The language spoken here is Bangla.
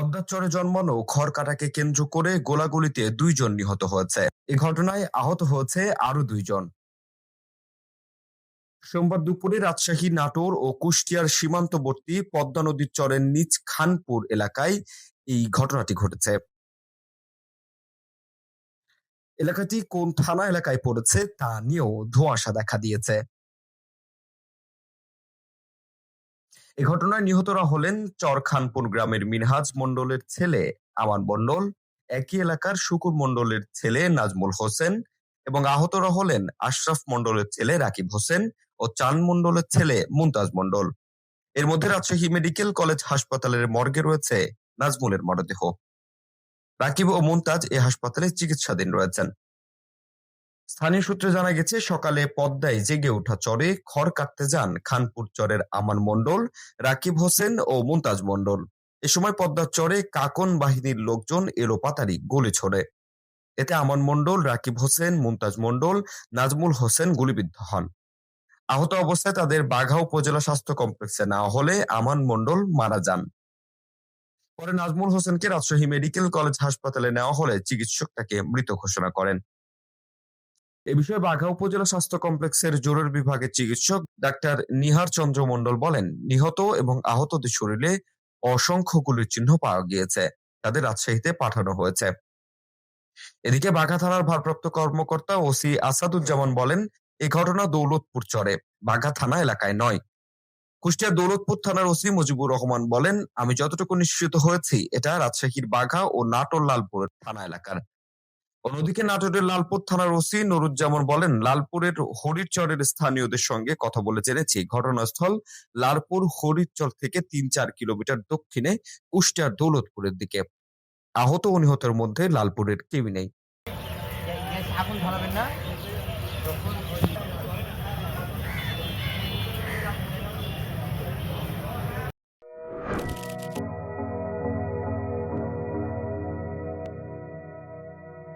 পদ্মার চরে জন্মানো খড় কাটাকে কেন্দ্র করে গোলাগুলিতে দুইজন নিহত হয়েছে। এ ঘটনায় আহত হয়েছে আরও দুইজন। সোমবার দুপুরে রাজশাহী, নাটোর ও কুষ্টিয়ার সীমান্তবর্তী পদ্মা নদীর চরের নিচ খানপুর এলাকায় এই ঘটনাটি ঘটেছে। এলাকাটি কোন থানা এলাকায় পড়েছে তা নিয়েও ধোঁয়াশা দেখা দিয়েছে। এ ঘটনায় নিহতরা হলেন চরখানপুর গ্রামের মিনহাজ মণ্ডলের ছেলে আমান মণ্ডল, একই এলাকার শুকুর মণ্ডলের ছেলে নাজমুল হোসেন এবং আহতরা হলেন আশরাফ মণ্ডলের ছেলে রাকিব হোসেন ও চান মণ্ডলের ছেলে মুমতাজ মণ্ডল। এর মধ্যে রাজশাহী মেডিকেল কলেজ হাসপাতালের মর্গে রয়েছে নাজমুলের মরদেহ। রাকিব ও মুমতাজ এ হাসপাতালে চিকিৎসাধীন রয়েছেন। স্থানীয় সূত্রে জানা গেছে, সকালে পদ্মায় জেগে ওঠা চরে খড় কাটতে যান খানপুর চরের আমান মণ্ডল, রাকিব হোসেন ও মুমতাজ মণ্ডল। এ সময় পদ্মার চরে কাকন বাহিনীর লোকজন এলোপাতারি গুলি ছোড়ে। এতে আমান মণ্ডল, রাকিব হোসেন, মুমতাজ মণ্ডল, নাজমুল হোসেন গুলিবিদ্ধ হন। আহত অবস্থায় তাদের বাঘা উপজেলা স্বাস্থ্য কমপ্লেক্সে নেওয়া হলে আমান মণ্ডল মারা যান। পরে নাজমুল হোসেনকে রাজশাহী মেডিকেল কলেজ হাসপাতালে নেওয়া হলে চিকিৎসক তাকে মৃত ঘোষণা করেন। এ বিষয়ে বাঘা উপজেলা স্বাস্থ্য কমপ্লেক্সের জরুরি বিভাগের চিকিৎসক ডাক্তার নিহার চন্দ্র মণ্ডল বলেন, নিহত এবং আহতদের শরীরে অসংখ্য গুলির চিহ্ন পাওয়া গিয়েছে, তাদের রাজশাহীতে পাঠানো হয়েছে। এদিকে বাঘা থানার ভারপ্রাপ্ত কর্মকর্তা ওসি আসাদুজ্জামান বলেন, এ ঘটনা দৌলতপুর চরে, বাঘা থানা এলাকায় নয়। কুষ্টিয়া দৌলতপুর থানার ওসি মুজিবুর রহমান বলেন, আমি যতটুকু নিশ্চিত হয়েছি, এটা রাজশাহীর বাঘা ও নাটোর লালপুর থানা এলাকার। অন্যদিকে নাটোরের লালপুর থানার ওসি নুরুজ্জামান বলেন, লালপুরের হরিচরের স্থানীয়দের সঙ্গে কথা বলে জেনেছি। ঘটনাস্থল লালপুর হরিচর থেকে তিন চার কিলোমিটার দক্ষিণে কুষ্টিয়ার দৌলতপুরের দিকে। আহত ও নিহতের মধ্যে লালপুরের কেউই নেই। ধরাবেন না।